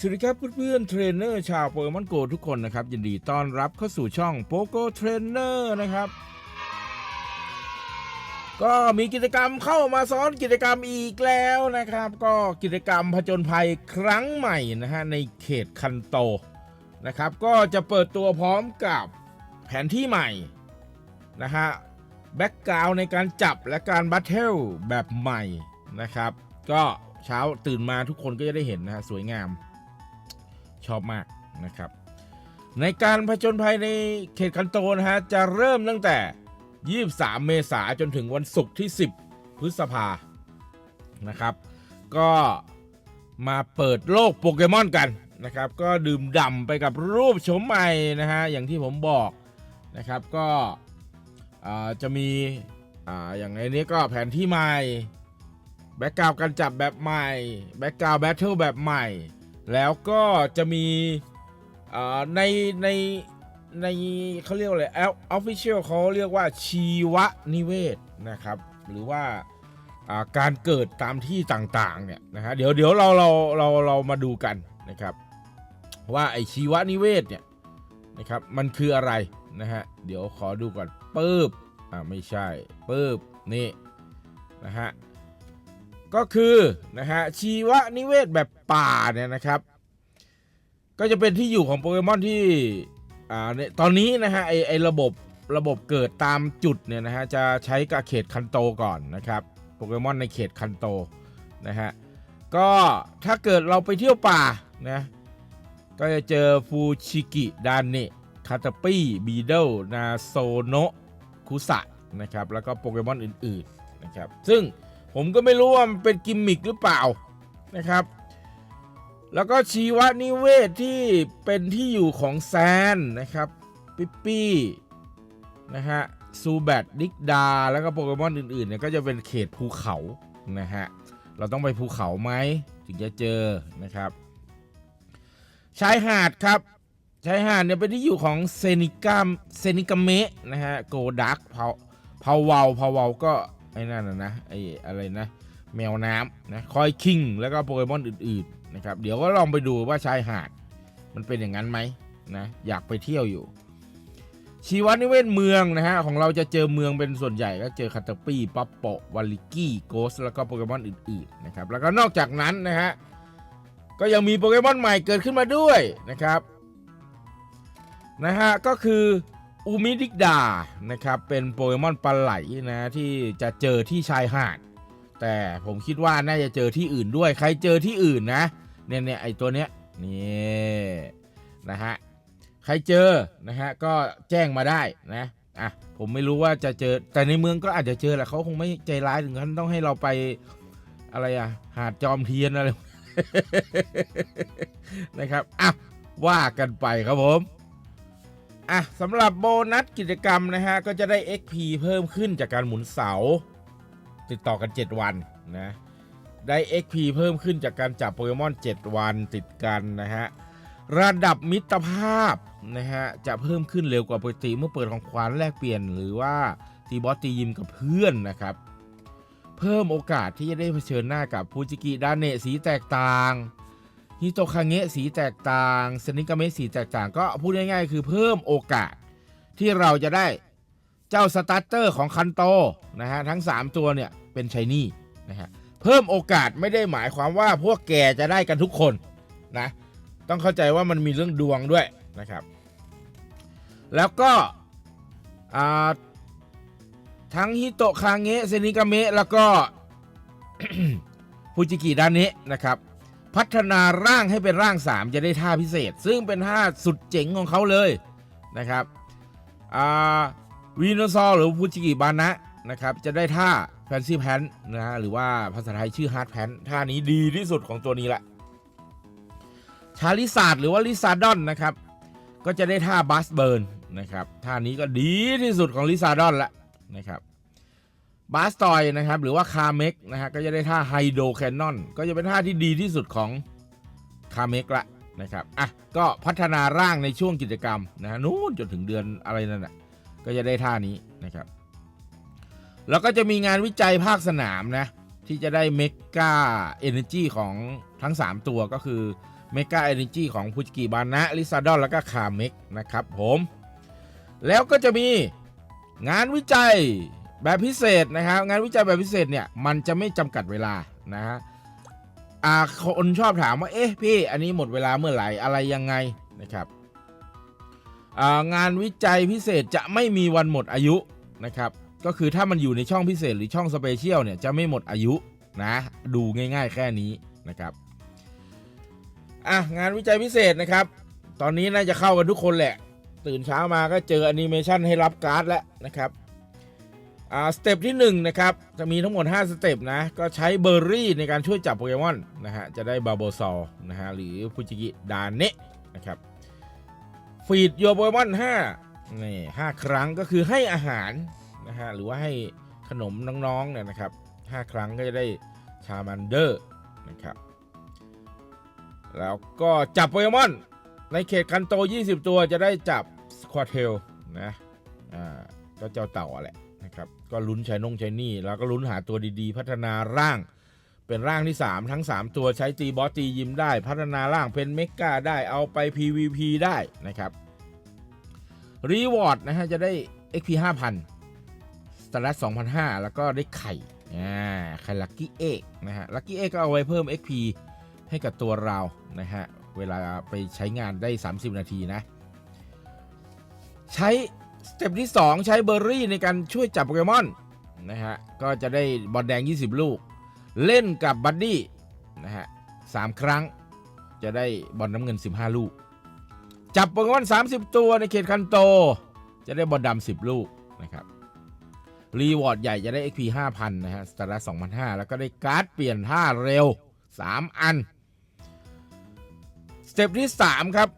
สวัสดีครับเพื่อนๆเทรนเนอร์ชาวโปเกมอนโกทุกคนนะครับ ยินดีต้อนรับเข้าสู่ช่องโปโกเทรนเนอร์นะครับ ก็มีกิจกรรมเข้ามาซ้อนกิจกรรมอีกแล้วนะครับ ก็กิจกรรมผจญภัยครั้งใหม่นะฮะในเขตคันโตนะครับ ก็จะเปิดตัวพร้อมกับแผนที่ใหม่นะฮะแบ็กกราวในการจับและการบัตเทิลแบบใหม่นะครับ ก็เช้าตื่นมาทุกคนก็จะได้เห็นนะฮะสวยงาม ชอบมากนะครับ ในการผจญภัยในเขตคันโตนะฮะจะเริ่มตั้งแต่ 23 เมษาจนถึงวันศุกร์ที่ 10 พฤษภานะครับ ก็มาเปิดโลกโปเกมอนกันนะครับ ก็ดื่มด่ำไปกับรูปโฉมใหม่นะฮะอย่างที่ผมบอกนะครับก็จะมีออย่างในนี้ก็แผนที่ใหม่แบ็กกราวการจับแบบใหม่แบ็กกราวแบทเทิลแบบใหม่ แล้วก็จะมีในในในเขาเรียกว่าอะไรออฟฟิเชียลเขาเรียกว่าชีวนิเวศนะครับ หรือว่าอ่าการเกิดตามที่ต่างๆเนี่ยนะฮะเดี๋ยวเดี๋ยวเราเราเราเรามาดูกันนะครับ ว่าไอชีวนิเวศเนี่ยนะครับมันคืออะไรนะฮะเดี๋ยวขอดูก่อนปึ๊บอ่าไม่ใช่ปึ๊บนี่นะฮะ ก็คือนะฮะชีวนิเวศแบบป่าเนี่ยนะครับ ก็จะเป็นที่อยู่ของโปเกมอนที่อ่าเนี่ยตอนนี้นะฮะไอไอระบบระบบเกิดตามจุดเนี่ยนะฮะจะใช้กับเขตคันโตก่อนนะครับโปเกมอนในเขตคันโตนะฮะก็ถ้าเกิดเราไปเที่ยวป่านะก็จะเจอฟูชิกิดานเนะคาตาปี้บีเดลนาโซโนะคุสะนะครับแล้วก็โปเกมอนอื่นๆนะครับซึ่ง ผมก็ไม่รู้ว่ามันเป็นกิมมิคหรือเปล่านะครับ แล้วก็ชีวนิเวศที่เป็นที่อยู่ของแซนนะครับปิปปี้นะฮะซูแบตดิกดา แล้วก็โปเกมอนอื่นๆเนี่ยก็จะเป็นเขตภูเขานะฮะเราต้องไปภูเขาไหมถึงจะเจอนะครับชายหาดครับชายหาดเนี่ยเป็นที่อยู่ของเซนิกามเซนิกาเมะนะฮะโกดักเผาเผาวาเผาวาก็ ไอ้นั่นนะนะไอ้อะไรนะ แมวน้ำนะคอยคิงแล้วก็โปเกมอนอื่นๆนะครับเดี๋ยวก็ลองไปดูว่าชายหาดมันเป็นอย่างนั้นไหมนะอยากไปเที่ยวอยู่ ชีวนิเวศเมืองนะฮะของเราจะเจอเมืองเป็นส่วนใหญ่ก็เจอคาตาปี้ป๊อปโปวาลิกี้โกสแล้วก็โปเกมอนอื่นๆนะครับแล้วก็นอกจากนั้นนะฮะก็ยังมีโปเกมอนใหม่เกิดขึ้นมาด้วยนะครับนะฮะก็คือ อูมิดิกดานะครับเป็นโปเกมอนปลาไหลนะที่จะเจอที่ชายหาด แต่ผมคิดว่าน่าจะเจอที่อื่นด้วย ใครเจอที่อื่นนะเนี่ยเนี่ยไอตัวเนี้ยนี่นะฮะใครเจอนะฮะก็แจ้งมาได้นะอะผมไม่รู้ว่าจะเจอแต่ในเมืองก็อาจจะเจอแหละเขาคงไม่ใจร้ายถึงขั้นต้องให้เราไปอะไรอะหาดจอมเทียนอะไรนะครับอะว่ากันไปครับผม อะสำหรับโบนัสกิจกรรมนะฮะ ก็จะได้ XP เพิ่มขึ้นจากการหมุนเสา ติดต่อกัน 7 วันนะได้ XP เพิ่มขึ้นจากการจับโปเกมอน 7 วันติดกันนะฮะ ระดับมิตรภาพนะฮะ จะเพิ่มขึ้นเร็วกว่าปกติเมื่อเปิดของขวัญแลกเปลี่ยน หรือว่าตีบอสตียิมกับเพื่อนนะครับ เพิ่มโอกาสที่จะได้เผชิญหน้ากับฟูจิกิดาเนะสีแตกต่าง ฮิโตคาเงะสีแตกต่างสนิกาเมะสีแตกต่างก็พูดง่ายๆ คือเพิ่มโอกาส ที่เราจะได้เจ้าสตาร์เตอร์ของคันโตนะฮะทั้ง 3 ตัวเนี่ยเป็นชายนี่นะฮะเพิ่มโอกาสไม่ได้หมายความว่าพวกแกจะได้กันทุกคนนะต้องเข้าใจว่ามันมีเรื่องดวงด้วยนะครับ แล้วก็ทั้งฮิโตคาเงะเซนิกาเมะแล้วก็ฟูจิกิดาเนะนะครับ พัฒนาร่างให้เป็นร่าง 3 จะได้ท่าพิเศษ ซึ่งเป็นท่าสุดเจ๋งของเขาเลยนะครับวีโนซอหรือฟูจิกิบานะนะครับจะได้ท่าแฟนซีแพนนะฮะหรือว่าภาษาไทยชื่อฮาร์ดแพนท่านี้ดีที่สุดของตัวนี้แหละชาลิซาดหรือว่าลิซาดอนนะครับก็จะได้ท่าบัสเบิร์นนะครับท่านี้ก็ดีที่สุดของลิซาดอนละนะครับ บาสตอยนะครับหรือว่าคาเมกนะฮะก็จะได้ท่าไฮโดแคนนอนก็จะเป็นท่าที่ดีที่สุดของคาเมกละนะครับอะก็พัฒนาร่างในช่วงกิจกรรมนะฮะนู้นจนถึงเดือนอะไรนั่นน่ะก็จะได้ท่านี้นะครับ แล้วก็จะมีงานวิจัยภาคสนามนะที่จะได้เมกาเอเนจีของทั้ง 3 ตัวก็คือเมกาเอเนจีของฟูจิกิบานะลิซาดอนแล้วก็คาเมกนะครับผม แล้วก็จะมีงานวิจัย แบบพิเศษนะครับงานวิจัยแบบพิเศษเนี่ยมันจะไม่จำกัดเวลานะฮะอ่าคนชอบถามว่าเอ๊ะพี่อันนี้หมดเวลาเมื่อไหร่อะไรยังไงนะครับงานวิจัยพิเศษจะไม่มีวันหมดอายุนะครับก็คือถ้ามันอยู่ในช่องพิเศษหรือช่องสเปเชียลเนี่ยจะไม่หมดอายุนะดูง่ายๆแค่นี้นะครับอะงานวิจัยพิเศษนะครับ ตอนนี้น่าจะเข้ากันทุกคนแหละ ตื่นเช้ามาก็เจอแอนิเมชันให้รับการ์ดแล้วนะครับ สเต็ปที่1นะครับจะมีทั้งหมด 5 สเต็ปนะก็ใช้เบอร์รี่ในการช่วยจับโปเกมอนนะฮะจะได้บาโบซอลนะฮะหรือฟูจิกิดานเนะนะครับฟีดโยโปเกมอน5นี่5ครั้งก็คือให้อาหารนะฮะหรือว่าให้ขนมน้องๆเนี่ยนะครับ5ครั้งก็จะได้ชามันเดอร์นะครับแล้วก็จับโปเกมอนในเขตคันโต 20 ตัวจะได้จับสควอเทลนะอ่าก็เจ้าเต่าอะแหละ นะครับก็ลุ้นใช้นงใช้นี่แล้วก็ลุ้นหาตัวดีๆ พัฒนาร่าง เป็นร่างที่ 3 ทั้ง 3 ตัวใช้ตีบอสตียิมได้ พัฒนาร่างเป็นเมกาได้เอาไป PVP ได้นะครับรีวอร์ดนะฮะจะได้ XP 5,000สตาร์ท2,500 แล้วก็ได้ไข่อ่าไข่ลัคกี้เอกนะฮะลัคกี้เอกก็เอาไว้เพิ่ม XP ให้กับตัวเรานะฮะเวลาไปใช้งานได้ 30 นาทีนะ ใช้ สเต็ปที่ 2 ใช้เบอร์รี่ในการช่วยจับโปเกมอนนะฮะก็จะได้บอลแดง 20 ลูก เล่นกับบัดดี้นะฮะสามครั้งจะได้บอลน้ำเงิน 15 ลูก จับโปเกมอน 30 ตัวในเขตคันโต จะได้บอลดำ10 ลูกนะครับรีวอร์ดใหญ่จะได้ XP 5,000 นะฮะสตาร์ท2,500แล้วก็ได้การ์ดเปลี่ยนท่าเร็ว 3 อัน สเต็ปที่ 3 ครับ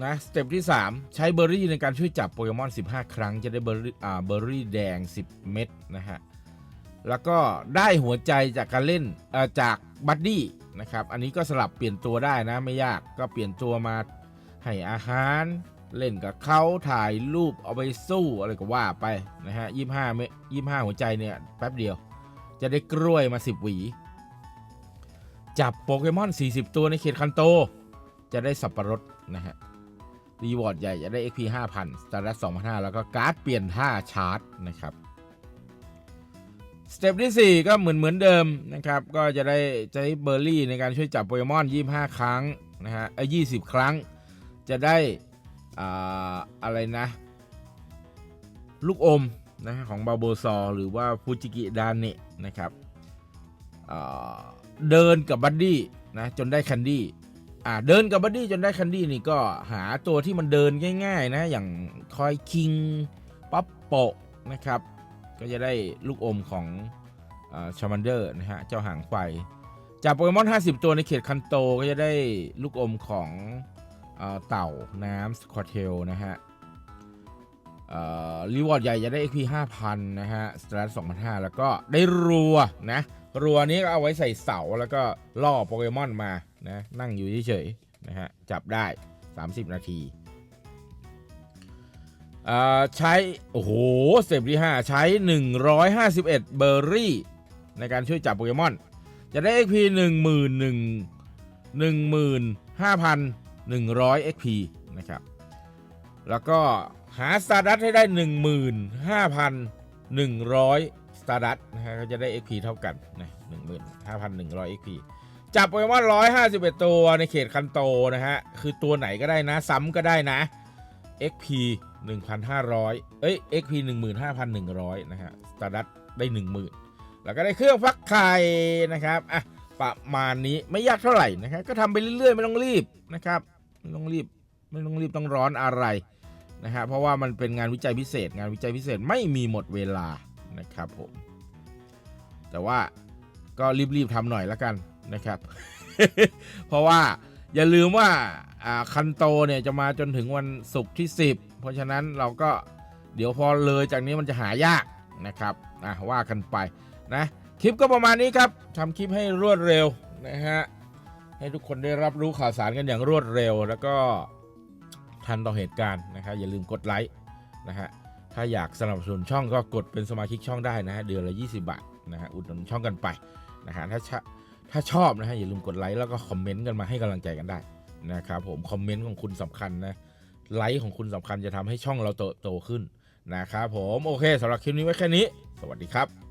นะสเต็ปที่ 3 ใช้เบอร์รี่ในการช่วยจับโปเกมอน 15 ครั้งจะได้เบอร์รี่อ่าเบอร์รี่แดง 10 เม็ดนะฮะ แล้วก็ได้หัวใจจากการเล่นเอ่อจากบัดดี้นะครับ อันนี้ก็สลับเปลี่ยนตัวได้นะไม่ยากก็เปลี่ยนตัวมาให้อาหารเล่นกับเขาถ่ายรูปเอาไปสู้อะไรก็ว่าไปนะฮะยี่ห้าเมยี่ห้าหัวใจเนี่ยแป๊บเดียว จะได้กล้วยมา 10 หวี จับโปเกมอน 40 ตัวในเขตคันโต จะได้สับปะรดนะฮะ รีวอร์ดใหญ่จะได้ XP 5,000 สตาร์ท2,500 แล้วก็การ์ดเปลี่ยนท่าชาร์จนะครับ สเต็ปที่ 4 ก็เหมือนเหมือนเดิมนะครับ ก็จะได้ใช้เบอร์รี่ในการช่วยจับโปเกมอน 25 ครั้งนะฮะเอ้ย20ครั้ง จะได้อ่าอะไรนะ ลูกอมนะฮะของบาโบซอหรือว่าฟูจิกิดาเนะนะครับเดินกับบัดดี้นะจนได้แคนดี้ อ่าเดินกับบัดดี้จนได้แคนดี้นี่ก็หาตัวที่มันเดินง่ายๆ นะ อย่างคอยคิงป๊อปโปะนะครับ ก็จะได้ลูกอมของชามันเดอร์นะฮะ เจ้าหางไฟ จากโปเกมอน 50 ตัวในเขตคันโตก็จะได้ลูกอมของเออเต่าน้ำสควอเทลนะฮะรีวอร์ดใหญ่จะได้ XP 5,000 นะฮะ สตาร์ท2,500 แล้วก็ได้รัวนะ รัวนี้ก็เอาไว้ใส่เสาแล้วก็ล่อโปเกมอนมา นะนั่งอยู่เฉยๆนะฮะจับได้ 30 นาทีใช้ โอ้โหสเต็ปที่ 5 ใช้ 151 เบอร์รี่ ในการช่วยจับโปเกมอน จะได้ XP 1 1 15,100 XP นะครับ แล้วก็หาสตาร์ดัตให้ได้ 15,100สตาร์ดัตนะฮะก็จะได้ XP เท่ากันนะ15,100 XP จับโปเกมอน151ตัวในเขตคันโตนะฮะ คือตัวไหนก็ได้นะ ซ้ำก็ได้นะ XP 1,500 เอ้ย XP 15,100 นะฮะสตาร์ดัตได้ 10,000 แล้วก็ได้เครื่องฟักไข่นะครับ อะ ประมาณนี้ไม่ยากเท่าไหร่นะครับ ก็ทำไปเรื่อยๆ ไม่ต้องรีบนะครับ ไม่ต้องรีบ ไม่ต้องรีบต้องร้อนอะไรนะฮะ เพราะว่ามันเป็นงานวิจัยพิเศษ งานวิจัยพิเศษไม่มีหมดเวลานะครับผม แต่ว่าก็รีบๆทำหน่อยล้วกัน นะครับ เพราะว่าอย่าลืมว่าคันโตเนี่ยจะมาจนถึงวันศุกร์ที่ 10 เพราะฉะนั้นเราก็เดี๋ยวพอเลยจากนี้มันจะหายากนะครับอะว่ากันไปนะคลิปก็ประมาณนี้ครับทำคลิปให้รวดเร็วนะฮะให้ทุกคนได้รับรู้ข่าวสารกันอย่างรวดเร็ว แล้วก็ทันต่อเหตุการณ์นะครับอย่าลืมกดไลค์นะฮะถ้าอยากสนับสนุนช่องก็กดเป็นสมาชิกช่องได้นะฮะเดือนละ 20 บาทนะฮะอุดหนุนช่องกันไปนะฮะถ้า ถ้าชอบนะฮะอย่าลืมกดไลค์แล้วก็คอมเมนต์กันมาให้กำลังใจกันได้นะครับผมคอมเมนต์ของคุณสำคัญนะไลค์ของคุณสำคัญจะทำให้ช่องเราโตโตขึ้นนะครับผมโอเคสำหรับคลิปนี้ไว้แค่นี้ สวัสดีครับ